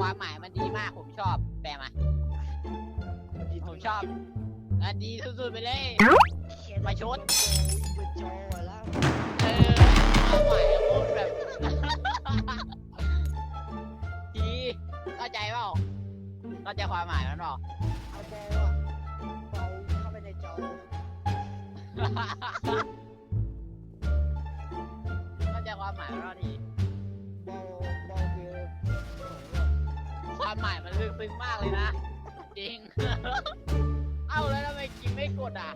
ความหมายมันดีมากผมชอบ แปลมา ผมชอบ อันดีสุดๆไปเลย มาชด เปิดจอแล้วเออความหมายพูดแบบ ดีเข้าใจเปล่าเข้าใจความหมายมันเปล่า เอาบอลอะบอลเข้าไปในจอเข้าใจความหมายมันเปล่าดีบอลบอลคือของ ความหมายมันลึกซึ้งมากเลยนะ จริง เอ้าแล้วทำไมกินไม่กดอะ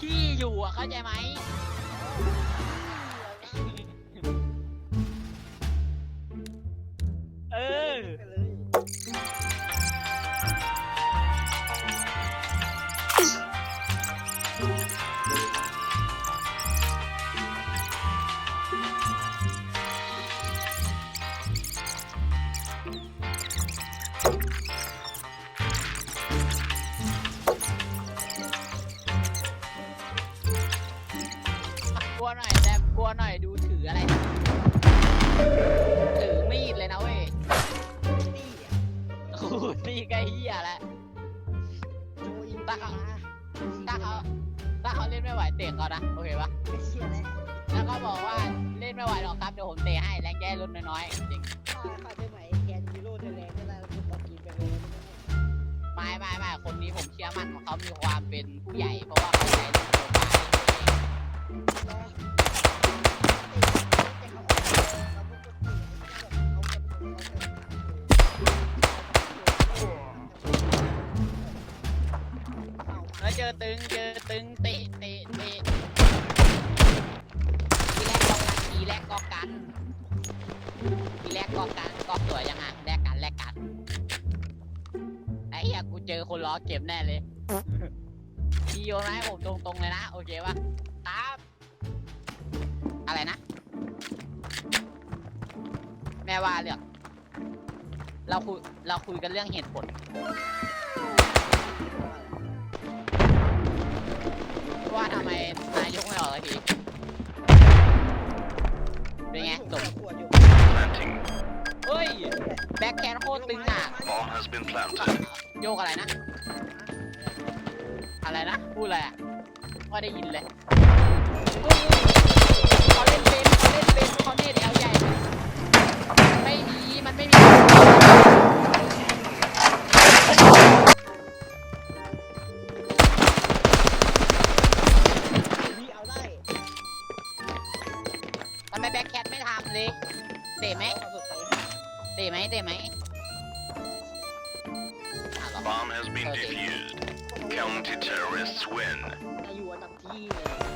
ที่อยู่อะเข้าใจไหม ตะให้ลดน้อยๆจริงข้าข้าได้ไหมแคนยูโรเทเลนได้แล้วคุณบอกกินไปเลยไม่ไม่ไม่คนนี้ผมเชื่อมั่นว่าเขามีความเป็นผู้ใหญ่เพราะว่าเขาใช้ลูกโป่งมาเองแต่เขาออกมาเขาพูดว่าเขาแล้วเจอตึงเจอตึงเตะเตะเตะทีแรกก็กันทีแรกก็กัน สวยยังไงแลกกันแลกกันไอ้เหี้ยกูเจอคนล้อเก็บแน่เลยพี่โยนมาให้ผมตรงๆเลยนะ โอเคปะครับอะไรนะ แม่ว่าเรื่องเราคุยเราคุยกันเรื่องเหตุผลว่าทำไมนายยกไม่ออกสักทีเป็นไงจบ Planting. เฮ้ย แบ็คแคนโคตรตึงอะ Bomb has been planted. โยกอะไรนะ อะไรนะ พูดอะไรอะไม่ได้ยินเลยเฮ้ยเขาเล่นเป็นเขาเล่นเป็นเขาเนตแอลใหญ่ ไม่มี มันไม่มี ไหมเตะไหมอ่ะเหรอ Bomb has been defused. County terrorists win. จะอยู่อันดับที่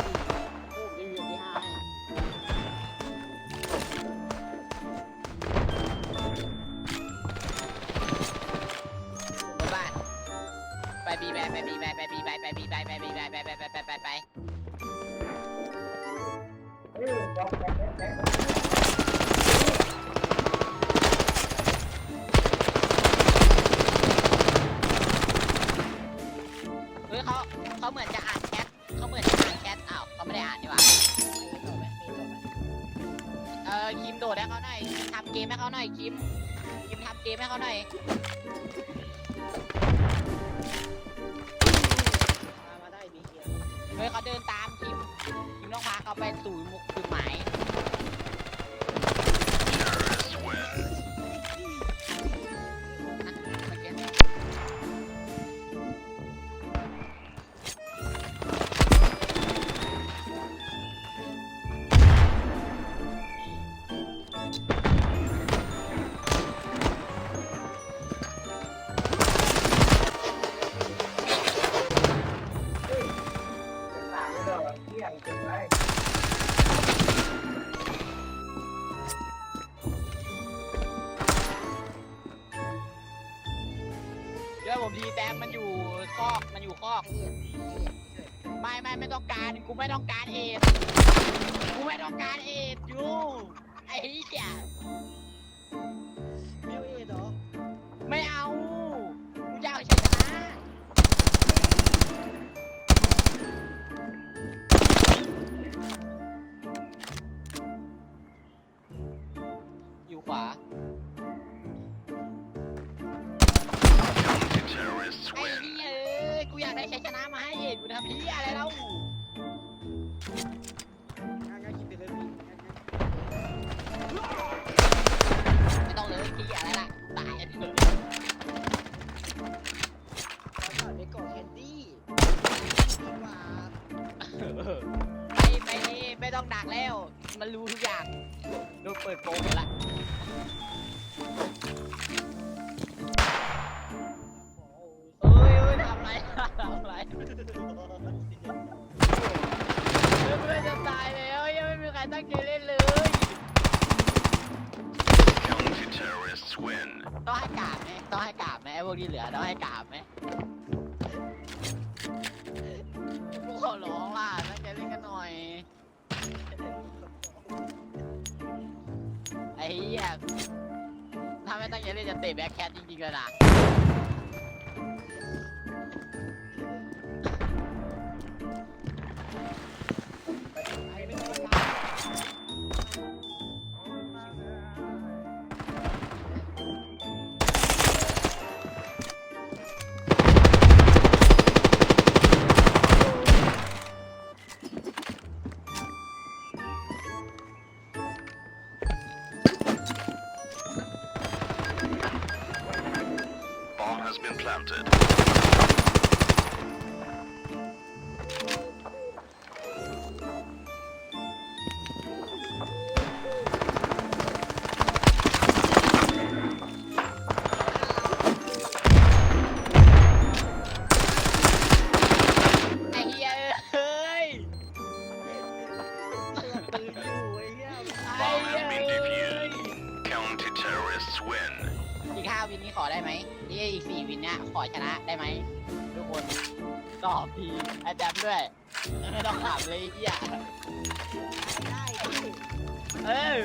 ออคิมโดดให้เขาหน่อยคิมทำเกมให้เขาหน่อยคิมคิมทำเกมให้เขาหน่อยมามาได้มีเกียร์เฮ้ยเขาเดินตามคิมคิมต้องพาเขาไปสู่มุกจุดหมาย ไปไปไม่ต้องดักแล้ว มันรู้ทุกอย่างโดนเปิดโปงละเอ้ยเอ้ยทำไรทำไรเพื่อนจะตายแล้วยังไม่มีใครตั้งใจเล่นเลย Counter-terrorists win. ต้องให้กราบไหมต้องให้กราบไหมไอ้พวกที่เหลือต้องให้กราบไหม ถ้าไม่ตั้งใจเล่นจะเตะแบ็คแคทจริงๆเลยนะ has been planted. าวินนี้ขอได้ไหมนี่อีกสี่วินเนี้ยขอชนะได้ไหมทุกคนตอบทีอาจารย์ด้วย ไม่ต้องถามเลยไอ้เหี้ยได้พี่เออ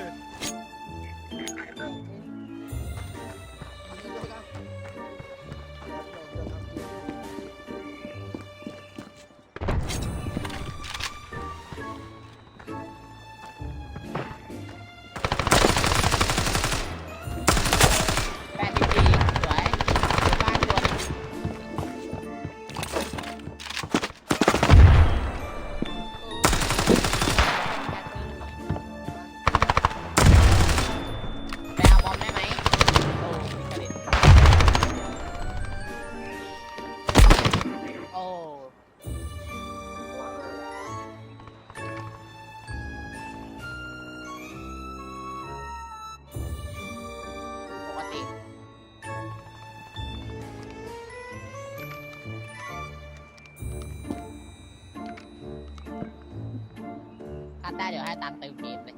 ได้เดี๋ยวให้ตันเติมเกมเลย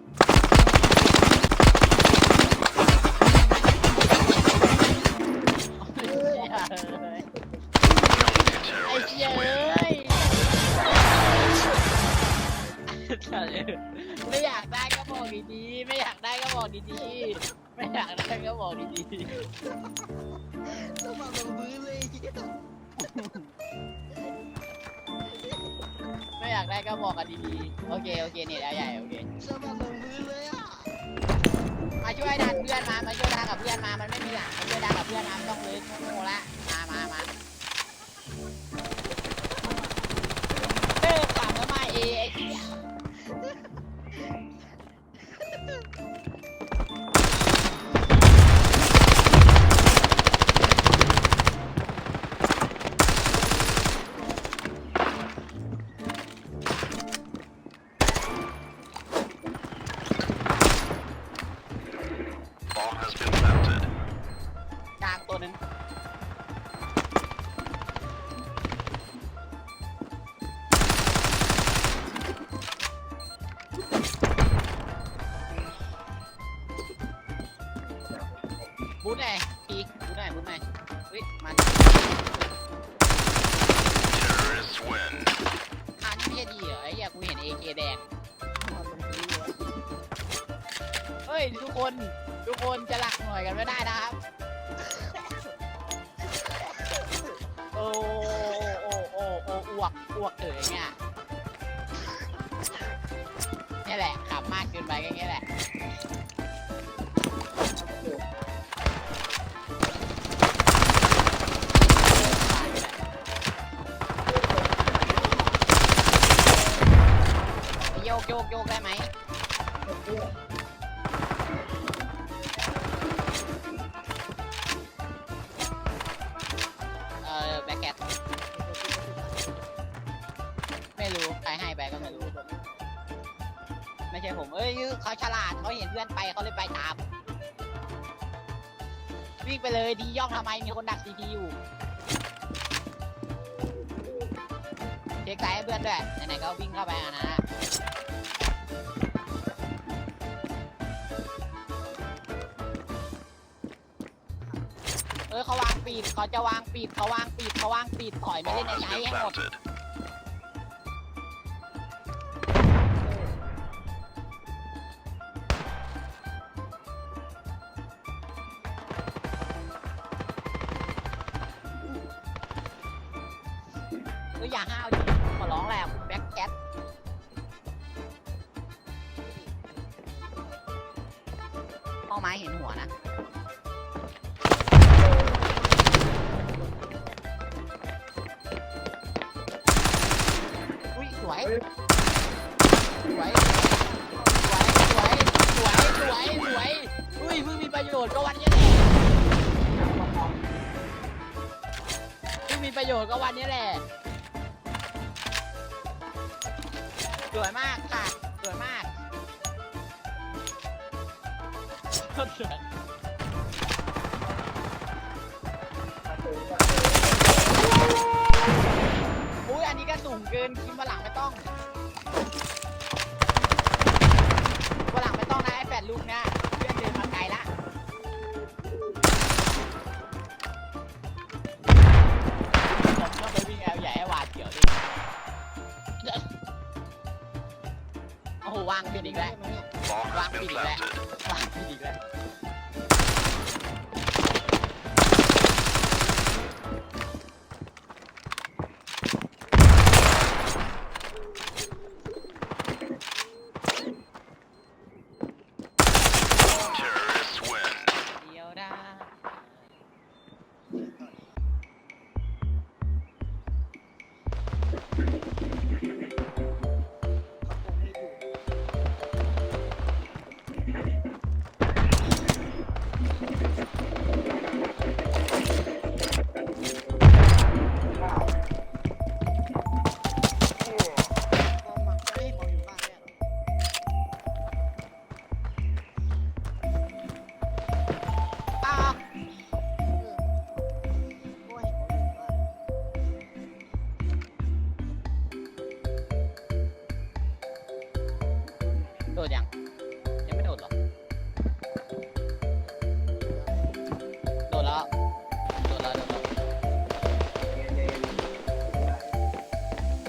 ไอ้เหี้ยเอ้ยไม่อยากได้ก็บอกดีๆไม่อยากได้ก็บอกดีๆไม่อยากได้ก็บอกดีต้องมาลงพื้นเลยไอ้เหี้ย ก็บอกกันดีๆ โอเค โอเคเนี่ยใหญ่โอเคมาลงพื้นเลยอะมาช่วยดันเพื่อนมา มาช่วยดันกับเพื่อนมา มันไม่มีหลังมาช่วยดันกับเพื่อนมาไม่ต้องเลยโง่ๆละ มามามา has been planted. กลางตัวหนึ่ง อ้วกอ้วกเอ๋ยเนี่ยนี่แหละขับมากเกินไปก็งี้แหละโยกโยกโยกได้ไหม ไม่รู้ใครให้ไปก็ไม่รู้ ไม่ใช่ผม เอ้ยเขาฉลาดเขาเห็นเพื่อนไปเขาเลยไปตาม วิ่งไปเลยดีย่องทำไมมีคนดักซีทีอยู่เช็คไซส์ให้เพื่อนด้วยไหนๆก็วิ่งเข้าไปอะนะเออเขาวางปีดเขาจะวางปีดเขาวางปีดเขาวางปีดถอยไม่ Bomb เล่นใน has ไซส์ been ให้หมด อย่าห้าวดิขอร้องแหละแบ็คแคทเป้าไม้เห็นหัวนะอุ้ยสวย สวย สวย สวย สวย สวย สวยอุ้ยเพิ่งมีประโยชน์ก็วันนี้แหละเพิ่งมีประโยชน์ก็วันนี้แหละ สวยมากค่ะ สวยมากสวยอุ้ยอันนี้ก็สูงเกินคิมวันหลังไม่ต้องวันหลังไม่ต้องนะไอ้แปดลูกเนี่ย วางผิดอีกแล้ว วางผิดอีกแล้ววางผิดอีกแล้ว โดดยัง ยังไม่โดดหรอ โดดแล้ว โดดแล้ว โดดแล้ว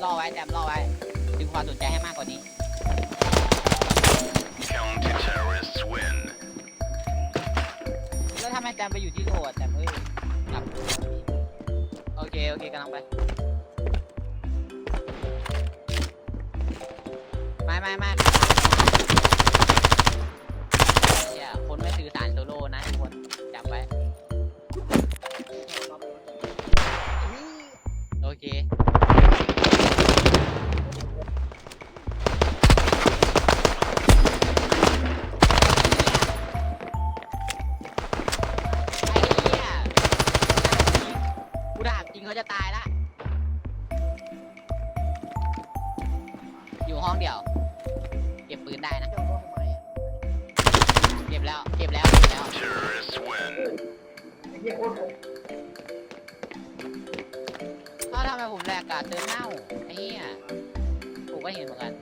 รอไว้แจมรอไว้ ดึงความสนใจให้มากกว่านี้ Counter terrorists win. แล้วทำไมแจมไปอยู่ที่โดดแจมเอ้ยกลับโอเค โอเคกำลังไปไม่ไม่ไม่ เอ้าทำไมผมแหลกอะเดินเน่าไอ้เหี้ยผมก็เห็นเหมือนกัน